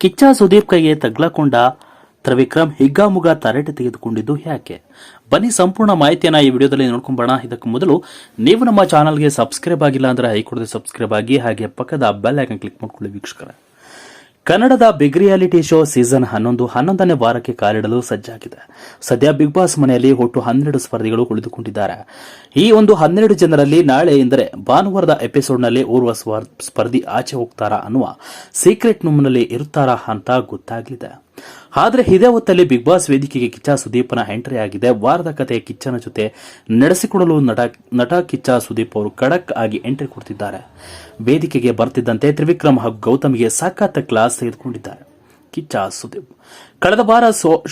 ಕಿಚ್ಚ ಸುದೀಪ್ ಕೈಗೆ ತಗ್ಲಕೊಂಡ ತ್ರಿವಿಕ್ರಮ್ ಹಿಗ್ಗಾಮುಗ ತರಾಟೆ ತೆಗೆದುಕೊಂಡಿದ್ದು ಯಾಕೆ ಬನ್ನಿ ಸಂಪೂರ್ಣ ಮಾಹಿತಿಯನ್ನ ಈ ವಿಡಿಯೋದಲ್ಲಿ ನೋಡ್ಕೊಂಬೋಣ ಇದಕ್ಕೂ ಮೊದಲು ನೀವು ನಮ್ಮ ಚಾನಲ್ಗೆ ಸಬ್ಸ್ಕ್ರೈಬ್ ಆಗಿಲ್ಲ ಅಂದ್ರೆ ಹೈಕೋರ್ಟ್ ಸಬ್ಸ್ಕ್ರೈಬ್ ಆಗಿ ಹಾಗೆ ಪಕ್ಕದ ಬೆಲ್ ಐಕನ್ ಕ್ಲಿಕ್ ಮಾಡ್ಕೊಳ್ಳಿ ವೀಕ್ಷಕರ. ಕನ್ನಡದ ಬಿಗ್ ರಿಯಾಲಿಟಿ ಶೋ ಸೀಸನ್ ಹನ್ನೊಂದು ಹನ್ನೊಂದನೇ ವಾರಕ್ಕೆ ಕಾಲಿಡಲು ಸಜ್ಜಾಗಿದೆ. ಸದ್ಯ ಬಿಗ್ ಬಾಸ್ ಮನೆಯಲ್ಲಿ ಒಟ್ಟು ಹನ್ನೆರಡು ಸ್ಪರ್ಧಿಗಳು ಉಳಿದುಕೊಂಡಿದ್ದಾರೆ ಈ ಒಂದು ಹನ್ನೆರಡು ಜನರಲ್ಲಿ ನಾಳೆ ಎಂದರೆ ಭಾನುವಾರದ ಎಪಿಸೋಡ್ನಲ್ಲಿ ಓರ್ವ ಸ್ಪರ್ಧಿ ಆಚೆ ಹೋಗ್ತಾರಾ ಅನ್ನುವ ಸೀಕ್ರೆಟ್ ನಮ್ಮನಲ್ಲಿ ಇರುತ್ತಾರಾ ಅಂತ ಗೊತ್ತಾಗಲಿದೆ. ಆದರೆ ಇದೇ ಹೊತ್ತಲ್ಲಿ ಬಿಗ್ ಬಾಸ್ ವೇದಿಕೆಗೆ ಕಿಚ್ಚ ಸುದೀಪನ ಎಂಟ್ರಿ ಆಗಿದೆ. ವಾರದ ಕತೆ ಕಿಚ್ಚನ ಜೊತೆ ನಡೆಸಿಕೊಡಲು ನಟ ನಟ ಕಿಚ್ಚ ಸುದೀಪ್ ಅವರು ಖಡಕ್ ಆಗಿ ಎಂಟ್ರಿ ಕೊಡ್ತಿದ್ದಾರೆ. ವೇದಿಕೆಗೆ ಬರ್ತಿದ್ದಂತೆ ತ್ರಿವಿಕ್ರಮ್ ಹಾಗೂ ಗೌತಮಿಗೆ ಸಖತ್ ಕ್ಲಾಸ್ ತೆಗೆದುಕೊಂಡಿದ್ದಾರೆ. ಕಿಚ್ಚ ಸುದೀಪ್ ಕಳೆದ ವಾರ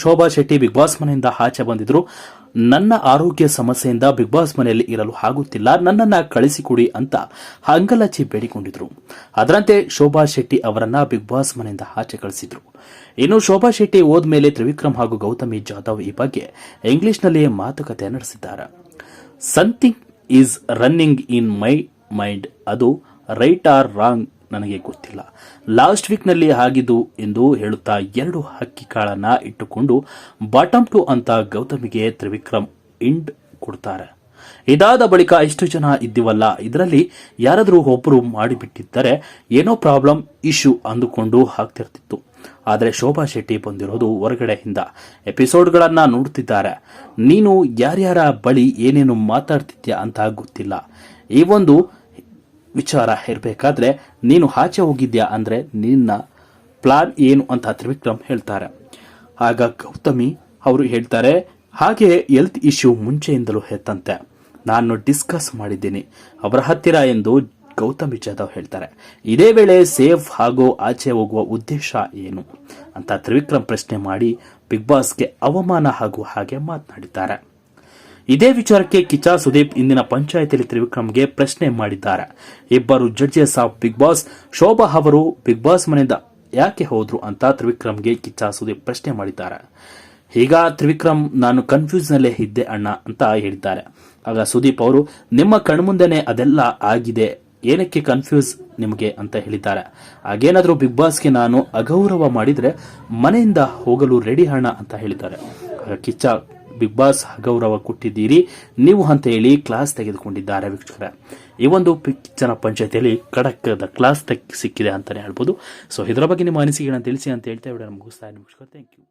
ಶೋಭಾ ಶೆಟ್ಟಿ ಬಿಗ್ ಬಾಸ್ ಮನೆಯಿಂದ ಆಚೆ ಬಂದಿದ್ರು. ನನ್ನ ಆರೋಗ್ಯ ಸಮಸ್ಯೆಯಿಂದ ಬಿಗ್ ಬಾಸ್ ಮನೆಯಲ್ಲಿ ಇರಲು ಆಗುತ್ತಿಲ್ಲ, ನನ್ನನ್ನ ಕಳಿಸಿಕೊಡಿ ಅಂತ ಹಂಗಲಚ್ಚಿ ಬೇಡಿಕೊಂಡಿದ್ರು. ಅದರಂತೆ ಶೋಭಾ ಶೆಟ್ಟಿ ಅವರನ್ನ ಬಿಗ್ ಬಾಸ್ ಮನೆಯಿಂದ ಆಚೆ ಕಳಿಸಿದ್ರು. ಇನ್ನು ಶೋಭಾ ಶೆಟ್ಟಿ ಹೋದ್ಮೇಲೆ ತ್ರಿವಿಕ್ರಮ್ ಹಾಗೂ ಗೌತಮಿ ಜಾಧವ್ ಈ ಬಗ್ಗೆ ಇಂಗ್ಲಿಷ್ನಲ್ಲಿ ಮಾತುಕತೆ ನಡೆಸಿದ್ದಾರೆ. Something is running in my mind ಅದು ರೈಟ್ ಆರ್ ರಾಂಗ್ ನನಗೆ ಗೊತ್ತಿಲ್ಲ. ಲಾಸ್ಟ್ ವೀಕ್ನಲ್ಲಿ ಆಗಿದ್ದು ಎಂದು ಹೇಳುತ್ತಾ ಎರಡು ಹಕ್ಕಿ ಕಾಳನ್ನ ಇಟ್ಟುಕೊಂಡು ಬಾಟಮ್ ಟು ಅಂತ ಗೌತಮಿಗೆ ತ್ರಿವಿಕ್ರಮ್ ಇಂಡ್ ಕೊಡ್ತಾರೆ. ಇದಾದ ಬಳಿಕ ಇಷ್ಟು ಜನ ಇದ್ದೀವಲ್ಲ, ಇದರಲ್ಲಿ ಯಾರಾದರೂ ಒಬ್ಬರು ಮಾಡಿಬಿಟ್ಟಿದ್ದರೆ ಏನೋ ಪ್ರಾಬ್ಲಮ್, ಇಶ್ಯೂ ಅಂದುಕೊಂಡು ಹಾಕ್ತಿರ್ತಿತ್ತು ಆದರೆ ಶೋಭಾ ಶೆಟ್ಟಿ ಬಂದಿರೋದು ಹೊರಗಡೆಯಿಂದ. ಎಪಿಸೋಡ್ಗಳನ್ನು ನೋಡ್ತಿದ್ದಾರೆ. ನೀನು ಯಾರ್ಯಾರ ಬಳಿ ಏನೇನು ಮಾತಾಡ್ತಿದ್ಯಾ ಅಂತ ಗೊತ್ತಿಲ್ಲ. ಈ ಒಂದು ವಿಚಾರ ಇರಬೇಕಾದ್ರೆ ನೀನು ಆಚೆ ಹೋಗಿದ್ಯಾ ಅಂದರೆ ನಿನ್ನ ಪ್ಲಾನ್ ಏನು ಅಂತ ತ್ರಿವಿಕ್ರಮ್ ಹೇಳ್ತಾರೆ. ಆಗ ಗೌತಮಿ ಅವರು ಹೇಳ್ತಾರೆ, ಹಾಗೆ ಹೆಲ್ತ್ ಇಶ್ಯೂ ಮುಂಚೆಯಿಂದಲೂ ಹೆತ್ತಂತೆ ನಾನು ಡಿಸ್ಕಸ್ ಮಾಡಿದ್ದೀನಿ. ಅವರ ಹತ್ತಿರ ಎಂದು ಗೌತಮಿ ಜಾಧವ್ ಹೇಳ್ತಾರೆ. ಇದೇ ವೇಳೆ ಸೇಫ್ ಹಾಗೂ ಆಚೆ ಹೋಗುವ ಉದ್ದೇಶ ಏನು? ಅಂತ ತ್ರಿವಿಕ್ರಮ್ ಪ್ರಶ್ನೆ ಮಾಡಿ ಬಿಗ್ ಬಾಸ್ಗೆ ಅವಮಾನ ಹಾಗೂ ಹಾಗೆ ಮಾತನಾಡಿದ್ದಾರೆ. ಇದೇ ವಿಚಾರಕ್ಕೆ ಕಿಚ್ಚ ಸುದೀಪ್ ಇಂದಿನ ಪಂಚಾಯತಿಯಲ್ಲಿ ತ್ರಿವಿಕ್ರಮ್ಗೆ ಪ್ರಶ್ನೆ ಮಾಡಿದ್ದಾರೆ. ಇಬ್ಬರು judges of Bigg Boss Shobha ಅವರು ಬಿಗ್ ಬಾಸ್ ಮನೆಯಿಂದ ಯಾಕೆ ಹೋದ್ರು ಅಂತ ತ್ರಿವಿಕ್ರಮ್ಗೆ ಕಿಚ್ಚ ಸುದೀಪ್ ಪ್ರಶ್ನೆ ಮಾಡಿದ್ದಾರೆ. ಈಗ ತ್ರಿವಿಕ್ರಮ್, ನಾನು ಕನ್ಫ್ಯೂಸ್ ನಲ್ಲೇ ಇದ್ದೆ ಅಣ್ಣ ಅಂತ ಹೇಳಿದ್ದಾರೆ. ಆಗ ಸುದೀಪ್ ಅವರು, ನಿಮ್ಮ ಕಣ್ಮುಂದೆನೆ ಅದೆಲ್ಲ ಆಗಿದೆ. ಏನಕ್ಕೆ ಕನ್ಫ್ಯೂಸ್ ನಿಮಗೆ ಅಂತ ಹೇಳಿದ್ದಾರೆ. ಹಾಗೇನಾದರೂ ಬಿಗ್ ಬಾಸ್ಗೆ ನಾನು ಅಗೌರವ ಮಾಡಿದ್ರೆ ಮನೆಯಿಂದ ಹೋಗಲು ರೆಡಿ ಅಣ್ಣ ಅಂತ ಹೇಳಿದ್ದಾರೆ. ಕಿಚ್ಚ ಬಿಗ್ ಬಾಸ್ ಗೌರವ ಕೊಟ್ಟಿದ್ದೀರಿ. ನೀವು ಅಂತ ಹೇಳಿ ಕ್ಲಾಸ್ ತೆಗೆದುಕೊಂಡಿದ್ದಾರೆ ವೀಕ್ಷಕರೇ. ಈ ಒಂದು ಪಿಚ್ಚನ ಪಂಚಾಯತಿಯಲ್ಲಿ ಕಡಕದ ಕ್ಲಾಸ್ ತೆಗ್ ಸಿಕ್ಕಿದೆ ಅಂತಲೇ ಹೇಳ್ಬೋದು. ಸೊ ಇದರ ಬಗ್ಗೆ ನಿಮ್ಮ ಅನಿಸಿಕೆಗಳನ್ನು ತಿಳಿಸಿ ಅಂತ ಹೇಳ್ತಾ ವಿಡಿಯೋ ಮುಗಿಸ್ತಾ ವೀಕ್ಷಕರು. Thank you